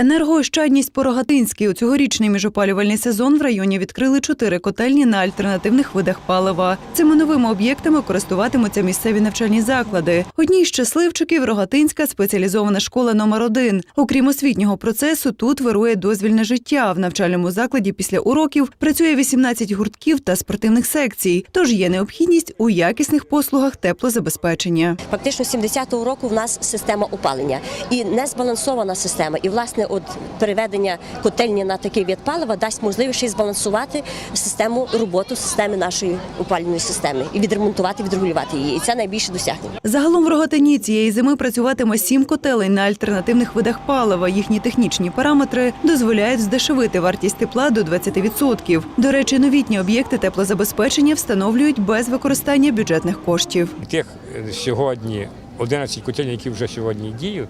Енергоощадність по Рогатинській у цьогорічний міжопалювальний сезон в районі відкрили чотири котельні на альтернативних видах палива. Цими новими об'єктами користуватимуться місцеві навчальні заклади. Одній з щасливчиків Рогатинська спеціалізована школа номер 1 Окрім освітнього процесу, тут вирує дозвільне життя. В навчальному закладі після уроків працює 18 гуртків та спортивних секцій. Тож є необхідність у якісних послугах теплозабезпечення. Фактично з 70-го року в нас система опалення і не збалансована система. І власне, от переведення котельні на такий вид палива дасть можливість ще збалансувати систему роботу системи нашої опалювальної системи і відремонтувати, відрегулювати її. І це найбільше досягнення. Загалом в Рогатині цієї зими працюватиме сім котелень на альтернативних видах палива. Їхні технічні параметри дозволяють здешевити вартість тепла до 20%. До речі, новітні об'єкти теплозабезпечення встановлюють без використання бюджетних коштів. Тих е, сьогодні 11 котельень, які вже сьогодні діють,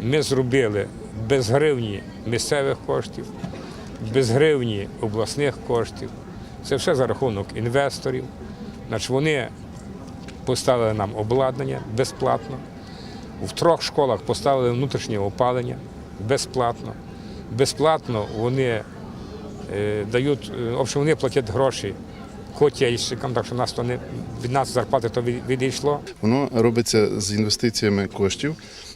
ми зробили без гривні місцевих коштів, без гривні обласних коштів. Це все за рахунок інвесторів. Значить, вони поставили нам обладнання безплатно. В трьох школах поставили внутрішнє опалення безплатно. Безплатно вони е, дають, е, в общем, вони платять гроші котельщикам, так що нас то не від нас зарплати то відійшло. Воно робиться з інвестиціями коштів,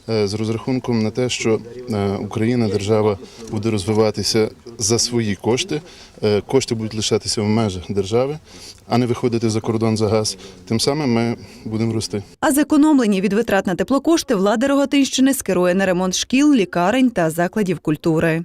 е, з розрахунком на те, що е, Україна, держава буде розвиватися за свої кошти. Е, Кошти будуть лишатися в межах держави, а не виходити за кордон за газ. Тим самим ми будемо рости. А зекономлені від витрат на теплокошти влада Рогатинщини скерує на ремонт шкіл, лікарень та закладів культури.